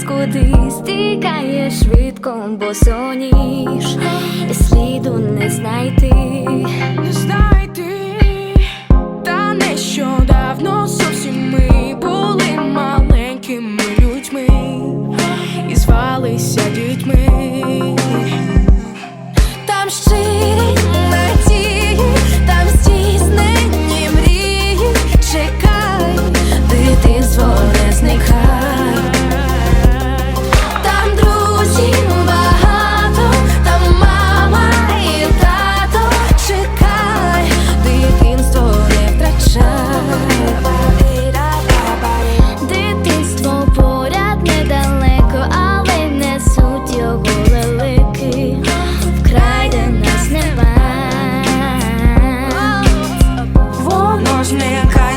Нас кудись, стікає швидко, бо соніш, і сліду не знайти. не знайти, та нещодавно зовсім ми були маленькими людьми і звалися дітьми. man kind.